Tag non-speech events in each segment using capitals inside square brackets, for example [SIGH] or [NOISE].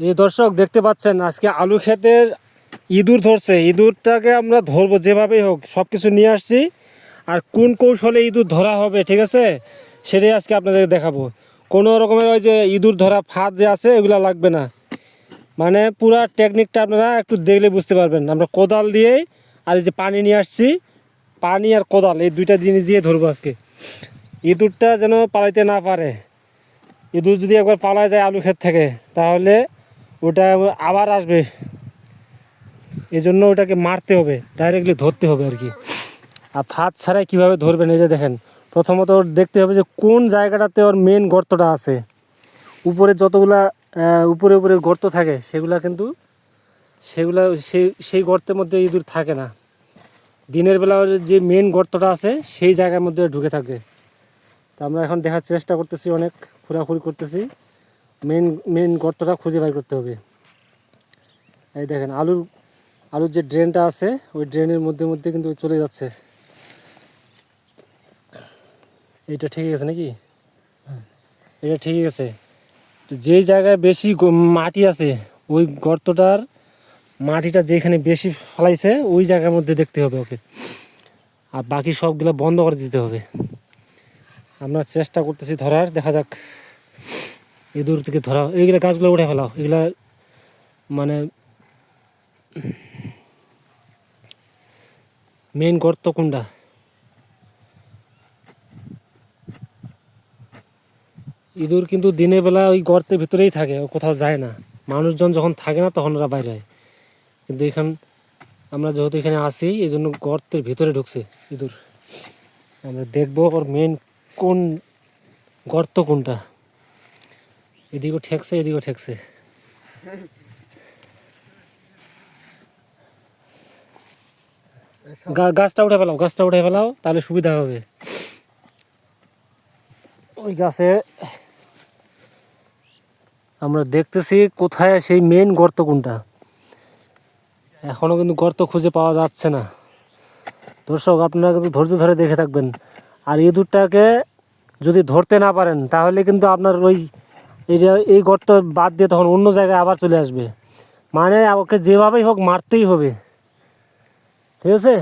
এই দর্শক দেখতে পাচ্ছেন, আজকে আলু ক্ষেতের ইঁদুর ধরছে। ইঁদুরটাকে আমরা ধরবো যেভাবেই হোক সব কিছু নিয়ে আসছি। আর কোন কৌশলে ইঁদুর ধরা হবে, ঠিক আছে? সেটাই আজকে আপনাদের দেখাবো। কোনো রকমের ওই যে ইঁদুর ধরা ফাঁদ যে আছে এগুলো লাগবে না। মানে পুরা টেকনিকটা আপনারা একটু দেখলে বুঝতে পারবেন। আমরা কোদাল দিয়েই আর এই যে পানি নিয়ে আসছি। পানি আর কোদাল, এই দুইটা জিনিস দিয়ে ধরবো আজকে। ইঁদুরটা যেন পালাইতে না পারে। ইঁদুর যদি একবার পালায় যায় আলু ক্ষেত থেকে, তাহলে ওটা আবার আসবে। এই জন্য ওটাকে মারতে হবে ডাইরেক্টলি ধরতে হবে আর কি। আর ফাঁদ ছাড়াই কীভাবে ধরবেন এই যে দেখেন, প্রথমত ওর দেখতে হবে যে কোন জায়গাটাতে ওর মেন গর্তটা আছে। উপরে যতগুলা উপরে উপরে গর্ত থাকে, সেগুলা কিন্তু, সেগুলা সেই সেই গর্তের মধ্যে ইঁদুর থাকে না। দিনের বেলা যে মেন গর্তটা আছে, সেই জায়গার মধ্যে ঢুকে থাকে। তা আমরা এখন দেখার চেষ্টা করতেছি, অনেক ঘোরাঘুরি করতেছি। মেন মেন গর্তটা খুঁজে বের করতে হবে। এই দেখেন, আলুর আলুর যে ড্রেনটা আছে, ওই ড্রেনের মধ্যে মধ্যে কিন্তু চলে যাচ্ছে। এইটা ঠিক আছে নাকি? এটা ঠিক আছে তো যেই জায়গায় বেশি মাটি আছে, ওই গর্তটার মাটিটা যেখানে বেশি ফেলাইছে, ওই জায়গার মধ্যে দেখতে হবে ওকে। আর বাকি সবগুলো বন্ধ করে দিতে হবে। আমরা চেষ্টা করতেছি ধরার, দেখা যাক। ইঁদুর থেকে ধরা, এইগুলা গাছগুলো উঠে ফেলাও এগুলা মানে মেন গর্ত কোনটা? ইঁদুর কিন্তু দিনের বেলা ওই গর্তের ভিতরেই থাকে, ও কোথাও যায় না। মানুষজন যখন থাকে না, তখন ওরা বাইরে হয়। কিন্তু এখান আমরা যেহেতু এখানে আসি এই জন্য গর্তের ভিতরে ঢুকছে ইঁদুর। আমরা দেখব ওর মেন কোন গর্ত কোনটা। এদিকেও ঠেকছে এদিকেও ঠেকছে। গাছটা উঠে ফেলাও গাছটা উঠে ফেলাও তাহলে সুবিধা হবে। ওই গাছে আমরা দেখতেছি কোথায় সেই মেন গর্ত কোনটা। এখনও কিন্তু গর্ত খুঁজে পাওয়া যাচ্ছে না। দর্শক আপনারা কিন্তু ধৈর্য ধরে দেখে থাকবেন। আর ইঁদুরটাকে যদি ধরতে না পারেন তাহলে কিন্তু আপনার ওই এইটা এই গর্ত বাদ দিয়ে তখন অন্য জায়গায় আবার চলে আসবে। মানে ওকে যেভাবেই হোক মারতেই হবে। ঠিক আছে?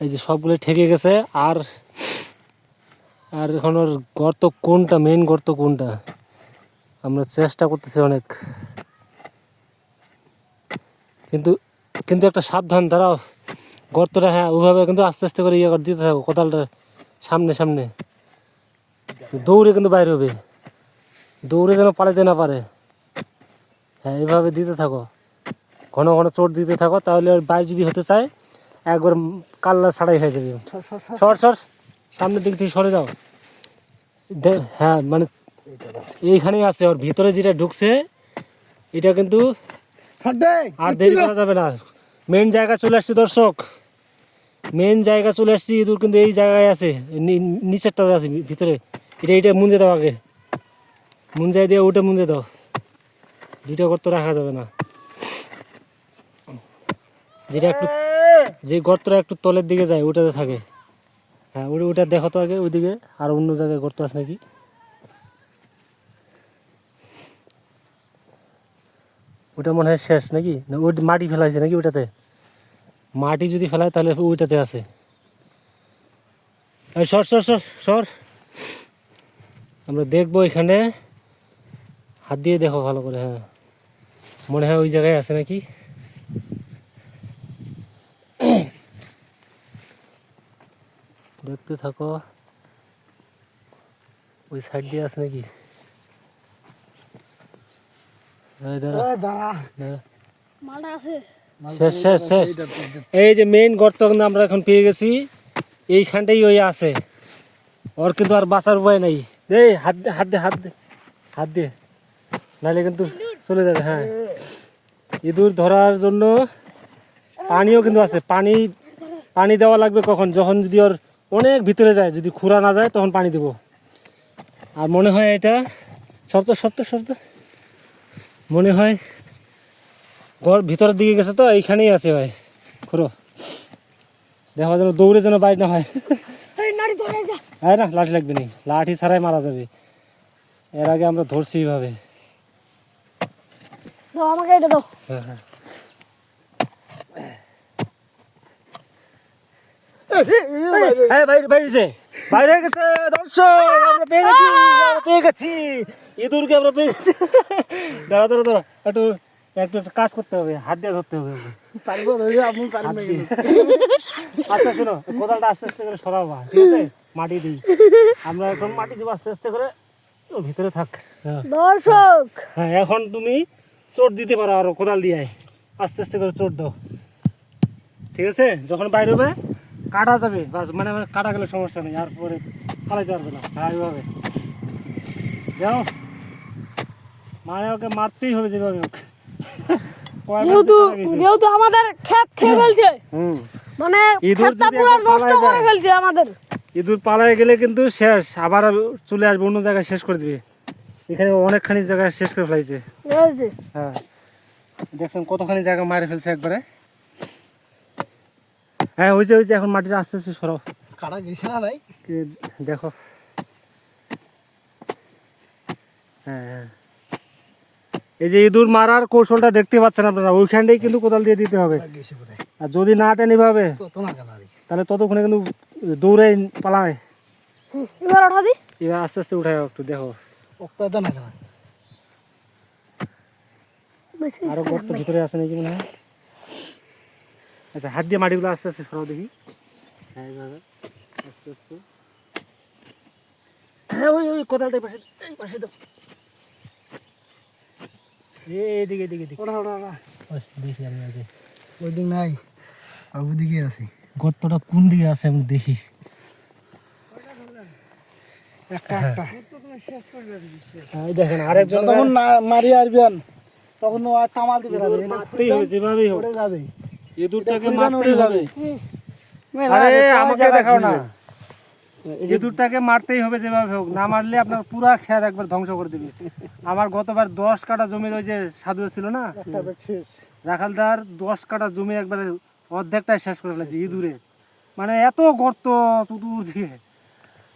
এই যে সবগুলো ঠেকে গেছে, আর আর এখন ওর গর্ত কোনটা মেন গর্ত কোনটা? আমরা চেষ্টা করতেছি অনেক। কিন্তু কিন্তু একটা সাবধান, দাঁড়াও। গর্তটা হ্যাঁ ওইভাবে কিন্তু আস্তে আস্তে করে ইয়ে করে দিতে থাকো কোদালটা সামনে সামনে। দৌড়ে কিন্তু বাইরে হবে। দৌড়ে যেন পালাতে না পারে। হ্যাঁ এইভাবে দিতে থাকো। ঘন ঘন চোট দিতে থাকো তাহলে ওর বাইরে যদি হতে চায় একবার কাল্লা ছাড়াই হয়ে যাবে। সর সর সামনের দিক থেকে সরে যাও। হ্যাঁ মানে এইখানেই আছে ওর ভিতরে যেটা ঢুকছে এটা কিন্তু আর দেরি করা যাবে না। মেন জায়গা চলে আসছে দর্শক। মেন জায়গা চলে আসছে ইঁদুর কিন্তু এই জায়গায় আছে নিচেরটা আছে ভিতরে। এটা এটা মুঞ্জে দাও আগে। মুঞ্জাই দিয়ে ওটা মুঞ্জে দাও। দুইটা গর্ত রাখা যাবে না। যেটা একটু যে গর্তটা একটু তলের দিকে যায়, ওটাতে থাকে। হ্যাঁ ওটা ওটা দেখো তো আগে, ওইদিকে। আর অন্য জায়গায় গর্ত আছে নাকি? ওটা মনে হয় শেষ নাকি? না, ওই মাটি ফেলাইছে নাকি ওটাতে? মাটি যদি ফেলায় তাহলে ওইটাতে আছে। সর সর সর সর। আমরা দেখব এখানে। হাত দিয়ে দেখো ভালো করে হ্যাঁ। মনে হয় ওই জায়গায় আছে নাকি? দেখতে থাকো। ওই সাইড দিয়ে আছে নাকি? শেষ শেষ শেষ। এই যে মেইন গর্ত কিন্তু আমরা এখন পেয়ে গেছি এইখানটাই ওই আছে। ওর কিন্তু আর বাঁচার উপায় নাই। এই হাত দে হাত দে হাত দে হাত দে। নাহলে কিন্তু চলে যাবে হ্যাঁ। ইঁদুর ধরার জন্য পানিও কিন্তু আছে। পানি পানি দেওয়া লাগবে কখন? যখন যদি ওর অনেক ভিতরে যায়, যদি খুঁড়া না যায়, তখন পানি দেব। আর মনে হয় এটা শর্ত শর্ত শর্ত। মনে হয় ঘর ভিতরের দিকে গেছে তো, এইখানেই আছে ভাই খুঁড়ো দেখা যেন দৌড়ে যেন বাইর না হয়। হ্যাঁ না লাঠি লাগবে না। লাঠি ছাড়াই মারা যাবে। এর আগে আমরা ধরছি এইভাবে। দাও আমাকে এটা দাও। হ্যাঁ হ্যাঁ। এই বাইরে বাইরে বাইরে গেছে দর্শক আমরা পেয়ে গেছি আমরা পেয়ে গেছি। ইঁদুরকে আমরা পেয়ে গেছি। দাঁড়া দাঁড়া দাঁড়া। একটু একটু একটু কাজ করতে হবে হাত দিয়ে ধরতে হবে। পারব আপনি পারবেন আচ্ছা শোনো কোদালটা আস্তে আস্তে করে সরাবা ঠিক আছে? মাটি দিই। [LAUGHS] আমরা এখন মাটি দিব আস্তে আস্তে করে ও ভিতরে থাক। হ্যাঁ। দর্শক। হ্যাঁ এখন তুমি চোট দিতে পারো আরও কোদাল দিয়ে। আস্তে আস্তে করে চোট দাও। ঠিক আছে? যখন বাইরে হবে কাটা যাবে। বাস মানে মানে কাটা গেলে সমস্যা নেই আর পরে পালাইতে পারবে না হ্যাঁ এইভাবে। যাও। মানে ওকে মারতেই হবে যেভাবে কয়বার [LAUGHS] যেহেতু যে যেহেতু আমাদের ক্ষেত খেয়ে ফেলছে। মানে ক্ষেতটা পুরো নষ্ট করে ফেলছে আমাদের। ইঁদুর পালায় গেলে কিন্তু শেষ আবার চলে আসবে অন্য জায়গায় শেষ করে দিবে। এখানে অনেকখানি জায়গায় শেষ করে ফেলাইছে। হ্যাঁ। দেখছেন কতখানি জায়গা মারে ফেলছে একবারে। হ্যাঁ হয়েছে হয়েছে এখন মাটিটা আস্তে আস্তে সরাও কাটা গেছে না নাই? দেখো। হ্যাঁ হ্যাঁ। এই যে ইঁদুর মারার কৌশলটা দেখতে পাচ্ছেন আপনারা ওইখানটাই কিন্তু কোদাল দিয়ে দিতে হবে। আর যদি না টেনে ভাবে তো তো না কাটা তাহলে ততক্ষণে কিন্তু দৌড়ে পালায় এবার ওঠা দি? এবার আস্তে আস্তে উঠায় একটু দেখো। তো না আরও গর্ত ভিতরে আছে নাকি মনে? হয় আচ্ছা হাত দিয়ে মাটিগুলো আস্তে আস্তে সরাও দেখি। হ্যাঁ এইভাবে আস্তে আস্তে। হ্যাঁ ওই ওই কোদালটা এই পাশে এই পাশে দাও এই এদিকে দেখি আমি ওই দিক নাই আর ওদিকে আছে। গর্তটা কোন দিকে আছে আমি দেখি। একটা একটা। হ্যাঁ, এই দেখেন আরেকজন যতক্ষণ মারি আসবেন তখন ও আর তামাল দিবে না ইঁদুর এটা মারতেই হবে যেভাবেই হোক। যাবে। ইঁদুরটাকে মারতেই হবে। আরে আমাকে দেখাও না। ইঁদুরটাকে মারতেই হবে যেভাবে হোক। না মারলে আপনার পুরা খেয়ার একবার ধ্বংস করে দিবে। আমার গতবার দশ কাটা জমি ওই যে সাধু ছিল না? রাখালদার দশ কাটা জমি একবারে অর্ধেকটাই শেষ করে ফেলেছে ইঁদুরে। মানে এত গর্ত চতুর দিয়ে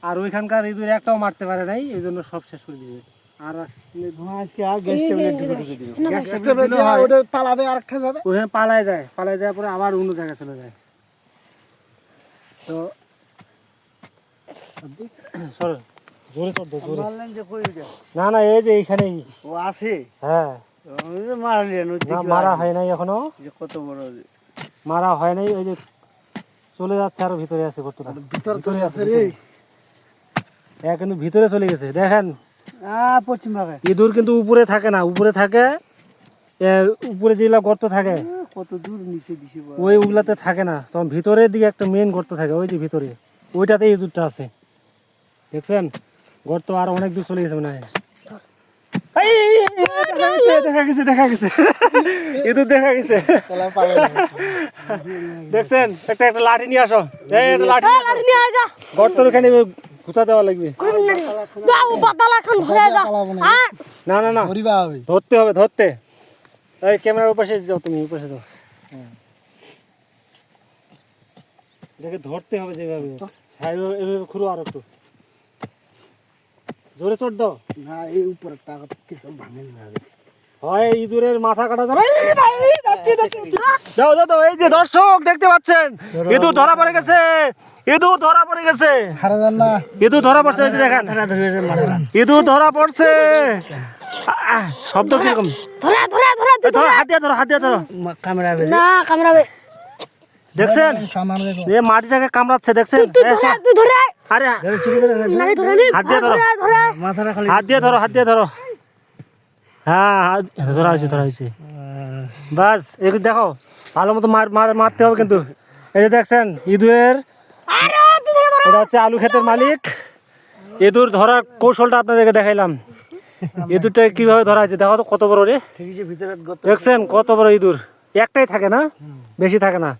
আর ওইখানকার ইঁদুর একটাও মারতে পারে নাই এই জন্য সব শেষ করে দিবে আর ধোঁয়া আজকে আর গ্যাস টেবিলে ঢুকে ঢুকে দিল। গ্যাস গ্যাস টেবিলে টেবিলে দিলেও হয়। ওটা পালাবে আরেকটা যাবে? ওখানে পালায় যায় পালায় যাওয়ার পরে আবার অন্য জায়গায় চলে যায়। তো সরো জোরে চড় দাও, জোরে। মারলেন যে কই না না এই যে এইখানেই। ও আছে? হ্যাঁ। মারলেন না মারা হয় নাই এখনও। যে কত বড় মারা হয় নাই ওই যে চলে যাচ্ছে আরও ভিতরে আছে গর্তটা ভিতর ভিতরে আছে রে হ্যাঁ কিন্তু ভিতরে চলে গেছে দেখেন। আ পশ্চিম ভাগে। ইঁদুর কিন্তু উপরে থাকে না উপরে থাকে উপরে যেগুলা গর্ত থাকে কত দূর নিচে দিছে ওই ওগুলাতে থাকে না তখন ভিতরের দিকে একটা মেন গর্ত থাকে ওই যে ভিতরে। ওইটাতে ইঁদুরটা আছে। দেখছেন? গর্ত আর অনেক দূর চলে গেছে মনে হয়। দেখা গেছে, দেখা গেছে ইঁদুর দেখা গেছে। না। দেখছেন? একটা একটা লাঠি নিয়ে আসো। এই একটা লাঠি নিয়ে আসো। লাঠি নিয়ে আয় যা। গর্তের ওখানে ঘুতা দেওয়া লাগবে। যাও বাতালা খান ধরে যা। পালাবো না। হ্যাঁ না না না। ধরিবা হবে। ধরতে হবে ধরতে। এই ক্যামেরার পাশে যাও তুমি ওই পাশে যাও। দেখে ধরতে হবে যেভাবে। হ্যাঁ খুঁড়ো আর একটু জোরে চট দাও। না এই উপরে টাকা কিছু ভাঙে যাবে হয় ইঁদুরের মাথা কাটা যাবে। এই যে দর্শক দেখতে পাচ্ছেন ইঁদুর ধরা পড়ে গেছে ইঁদুর ধরা পড়ে গেছে। ইঁদুর ধরা পড়ছে দেখেন। ইঁদুর ধরা পড়ছে। আহ, শব্দ কীরকম? ধরে ধরে ধরে এই ধরো হাত দিয়ে ধরো হাত দিয়ে ধরো। ক্যামেরা না কামড়াবে। দেখছেন? এ মাটিটাকে কামড়াচ্ছে দেখছেন? আরে ধরে হাত দিয়ে ধরো। হাত দিয়ে ধরো হাত দিয়ে ধরো। হ্যাঁ হাত- ধরা হয়েছে ধরা হয়েছে। বাস একটু দেখো ভালো মতো মার মার- মারতে হবে কিন্তু। এই যে দেখছেন ইঁদুরের এটা হচ্ছে আলু ক্ষেতের মালিক। ইঁদুর ধরার কৌশলটা আপনাদেরকে দেখাইলাম। ইঁদুরটা কীভাবে ধরা হয়েছে দেখো তো কত বড় রে। দেখছেন কত বড় ইঁদুর। একটাই থাকে না বেশি থাকে না।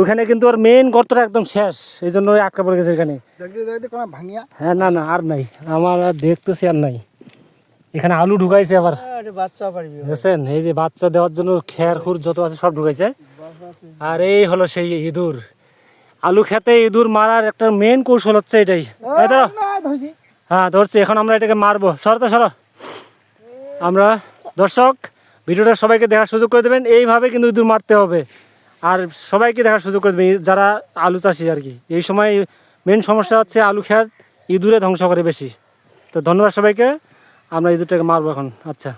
ওখানে কিন্তু ওর মেইন গর্তটা একদম শেষ। এই জন্য আটকা পড়ে গেছে এখানে হ্যাঁ না না আর নাই। আমার আর দেখতেছি আর নাই। এখানে আলু ঢুকাইছে আবার। আরে বাচ্চা পারবি দেখছেন এই যে বাচ্চা দেওয়ার জন্য খের খুর যত আছে সব ঢুকাইছে। আর এই হলো সেই ইঁদুর। আলু খেতে ইঁদুর মারার একটা মেন কৌশল হচ্ছে এটাই। হ্যাঁ ধরছি। এখন আমরা এটাকে মারবো। সরো তো সরো। আমরা দর্শক ভিডিওটা সবাইকে দেখার সুযোগ করে দেবেন। এইভাবে কিন্তু ইঁদুর মারতে হবে। আর সবাইকে দেখার সুযোগ করে দেবে, যারা আলু চাষি আর কি। এই সময় মেন সমস্যা হচ্ছে আলু খেত ইঁদুরে ধ্বংস করে বেশি। তো ধন্যবাদ সবাইকে, আমরা ইঁদুরটাকে মারবো এখন। আচ্ছা।